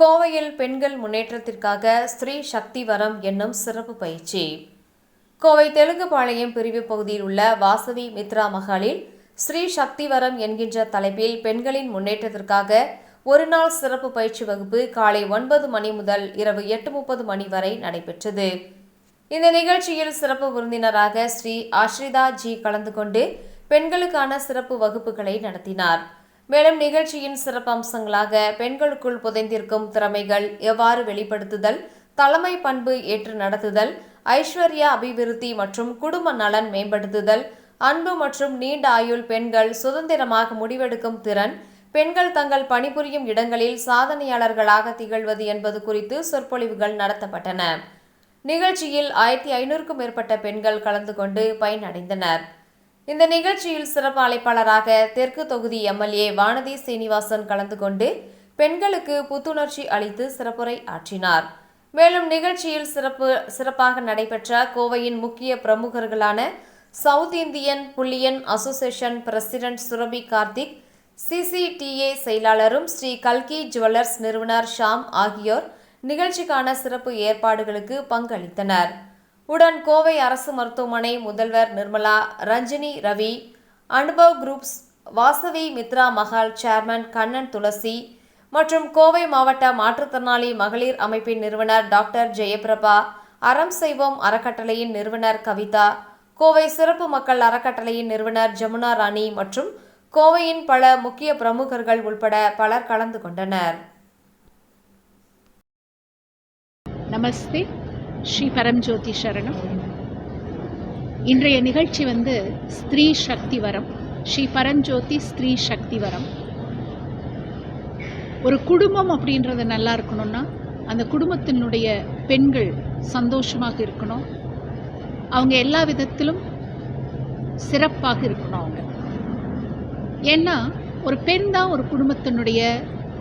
கோவையில் பெண்கள் முன்னேற்றத்திற்காக ஸ்ரீ சக்தி வரம் என்னும் சிறப்பு பயிற்சி. கோவை தெலுங்குபாளையம் பிரிவு பகுதியில் உள்ள வாசவி மித்ரா மகாலில் ஸ்ரீ சக்திவரம் என்கின்ற தலைப்பில் பெண்களின் முன்னேற்றத்திற்காக ஒரு நாள் சிறப்பு பயிற்சி வகுப்பு காலை ஒன்பது மணி முதல் இரவு எட்டு முப்பது மணி வரை நடைபெற்றது. இந்த நிகழ்ச்சியில் சிறப்பு விருந்தினராக ஸ்ரீ ஆஷ்ரிதா ஜி கலந்து கொண்டு பெண்களுக்கான சிறப்பு வகுப்புகளை நடத்தினார். மேலும் நிகழ்ச்சியின் சிறப்பு அம்சங்களாக பெண்களுக்குள் புதைந்திருக்கும் திறமைகள் எவ்வாறு வெளிப்படுத்துதல் தலைமை பண்பு ஏற்று நடத்துதல் ஐஸ்வர்யா அபிவிருத்தி மற்றும் குடும்ப நலன் மேம்படுத்துதல் அன்பு மற்றும் நீண்ட ஆயுள் பெண்கள் சுதந்திரமாக முடிவெடுக்கும் திறன் பெண்கள் தங்கள் பணிபுரியும் இடங்களில் சாதனையாளர்களாக திகழ்வது என்பது குறித்து சொற்பொழிவுகள் நடத்தப்பட்டன. நிகழ்ச்சியில் ஆயிரத்தி ஐநூறுக்கும் மேற்பட்ட பெண்கள் கலந்து கொண்டு பயனடைந்தனர். இந்த நிகழ்ச்சியில் சிறப்பு அழைப்பாளராக தெற்கு தொகுதி எம்எல்ஏ வானதி சீனிவாசன் கலந்து கொண்டு பெண்களுக்கு புத்துணர்ச்சி அளித்து சிறப்புரை ஆற்றினார். மேலும் நிகழ்ச்சியில் சிறப்பு சிறப்பாக நடைபெற்ற கோவையின் முக்கிய பிரமுகர்களான south Indian bullion association president Surabhi Karthik CCTA செயலாளரும் ஸ்ரீ கல்கி ஜுவல்லர்ஸ் நிறுவனர் ஷாம் ஆகியோர் நிகழ்ச்சிக்கான சிறப்பு ஏற்பாடுகளுக்கு பங்களித்தனர். உடன் கோவை அரசு மருத்துவமனை முதல்வர் நிர்மலா ரஞ்சினி ரவி அனுபவ் குரூப்ஸ் வாசவி மித்ரா மஹால் சேர்மன் கண்ணன் துளசி மற்றும் கோவை மாவட்ட மாற்றுத்திறனாளி மகளிர் அமைப்பின் நிறுவனர் டாக்டர் ஜெயபிரபா அறம் செய்வோம் அறக்கட்டளையின் நிறுவனர் கவிதா கோவை சிறப்பு மக்கள் அறக்கட்டளையின் நிறுவனர் ஜமுனா ராணி மற்றும் கோவையின் பல முக்கிய பிரமுகர்கள் உள்பட பலர் கலந்து கொண்டனர். நமஸ்தே. ஸ்ரீ பரம்ஜோதி சரணம். இன்றைய நிகழ்ச்சி வந்து ஸ்திரீ சக்தி வரம். ஸ்ரீ பரஞ்சோதி ஸ்திரீ சக்தி வரம். ஒரு குடும்பம் அப்படின்றது நல்லா இருக்கணும்னா அந்த குடும்பத்தினுடைய பெண்கள் சந்தோஷமாக இருக்கணும். அவங்க எல்லா விதத்திலும் சிறப்பாக இருக்கணும் அவங்க. ஏன்னா ஒரு பெண் தான் ஒரு குடும்பத்தினுடைய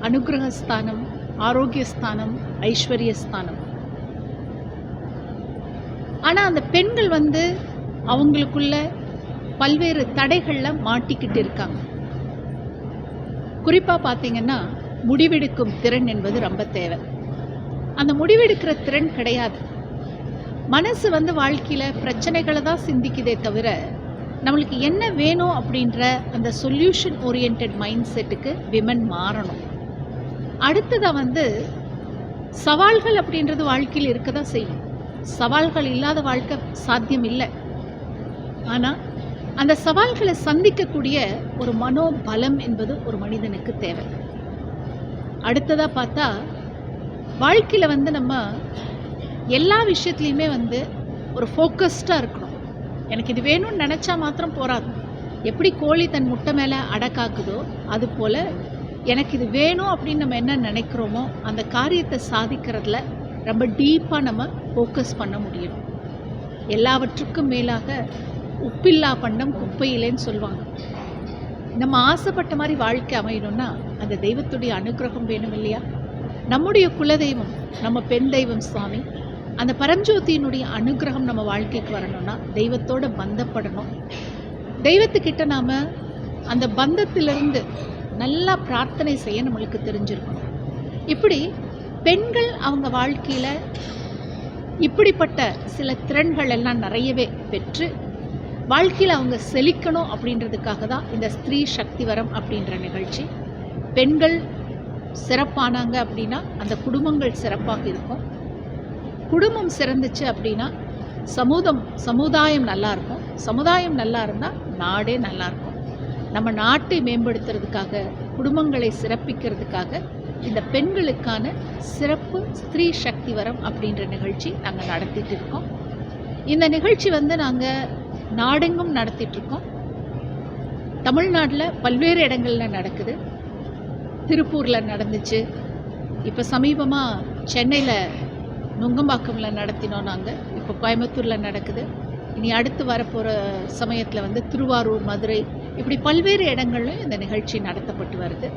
அனுகிரகஸ்தானம் ஆரோக்கியஸ்தானம் ஐஸ்வர்யஸ்தானம். ஆனால் அந்த பெண்கள் வந்து அவங்களுக்குள்ள பல்வேறு தடைகளில் மாட்டிக்கிட்டு இருக்காங்க. குறிப்பாக பார்த்தீங்கன்னா முடிவெடுக்கும் திறன் என்பது ரொம்ப தேவை. அந்த முடிவெடுக்கிற திறன் கிடையாது. மனசு வந்து வாழ்க்கையில் பிரச்சனைகளை தான் சிந்திக்குதே தவிர நம்மளுக்கு என்ன வேணும் அப்படின்ற அந்த சொல்யூஷன் ஓரியன்ட் மைண்ட் செட்டுக்கு விமன் மாறணும். அடுத்ததாக வந்து சவால்கள் அப்படின்றது வாழ்க்கையில் இருக்க தான் செய்யும். சவால்கள் இல்லாத வாழ்க்கை சாத்தியம் இல்லை ஆனால் அந்த சவால்களை சந்திக்கக்கூடிய ஒரு மனோபலம் என்பது ஒரு மனிதனுக்கு தேவை. அடுத்ததாக பார்த்தா வாழ்க்கையில் வந்து நம்ம எல்லா விஷயத்துலையுமே வந்து ஒரு ஃபோக்கஸ்டாக இருக்கணும். எனக்கு இது வேணும்னு நினச்சா மாத்திரம் போகாது எப்படி கோழி தன் முட்டை மேலே அடக்காக்குதோ அது போல் எனக்கு இது வேணும் அப்படின்னு நம்ம என்ன நினைக்கிறோமோ அந்த காரியத்தை சாதிக்கிறதுல ரொம்ப டீப்பாக நம்ம ஃபோக்கஸ் பண்ண முடியும். எல்லாவற்றுக்கும் மேலாக உப்பில்லா பண்டம் குப்பையிலேன்னு சொல்லுவாங்க. நம்ம ஆசைப்பட்ட மாதிரி வாழ்க்கை அமையணும்னா அந்த தெய்வத்துடைய அனுகிரகம் வேணும் இல்லையா? நம்முடைய குலதெய்வம் நம்ம பெண் தெய்வம் சுவாமி அந்த பரஞ்சோதியினுடைய அனுகிரகம் நம்ம வாழ்க்கைக்கு வரணும்னா தெய்வத்தோட பந்தப்படணும். தெய்வத்துக்கிட்ட நாம் அந்த பந்தத்திலிருந்து நல்லா பிரார்த்தனை செய்ய நம்மளுக்கு தெரிஞ்சிருக்கணும். இப்படி பெண்கள் அவங்க வாழ்க்கையில் இப்படிப்பட்ட சில திறன்கள் எல்லாம் நிறையவே பெற்று வாழ்க்கையில் அவங்க செழிக்கணும் அப்படின்றதுக்காக தான் இந்த ஸ்திரீ சக்தி வரம் அப்படின்ற நிகழ்ச்சி. பெண்கள் சிறப்பானாங்க அப்படின்னா அந்த குடும்பங்கள் சிறப்பாக இருக்கும். குடும்பம் சிறந்துச்சு அப்படின்னா சமூகம் சமுதாயம் நல்லா இருக்கும். சமுதாயம் நல்லா இருந்தால் நாடே நல்லா இருக்கும். நம்ம நாட்டை மேம்படுத்துறதுக்காக குடும்பங்களை சிறப்பிக்கிறதுக்காக இந்த பெண்களுக்கான சிறப்பு ஸ்திரீ சக்தி வரம் அப்படின்ற நிகழ்ச்சி நாங்கள் நடத்திட்டு இருக்கோம். இந்த நிகழ்ச்சி வந்து நாங்கள் நாடெங்கும் நடத்திட்டுருக்கோம் தமிழ்நாட்டில் பல்வேறு இடங்களில் நடக்குது. திருப்பூரில் நடந்துச்சு. இப்போ சமீபமாக சென்னையில் நுங்கம்பாக்கமில் நடத்தினோம் நாங்கள் இப்போ கோயம்புத்தூரில் நடக்குது. இனி அடுத்து வரப்போகிற சமயத்தில் வந்து திருவாரூர் மதுரை இப்படி பல்வேறு இடங்கள்லையும் இந்த நிகழ்ச்சி நடத்தப்பட்டு வருது.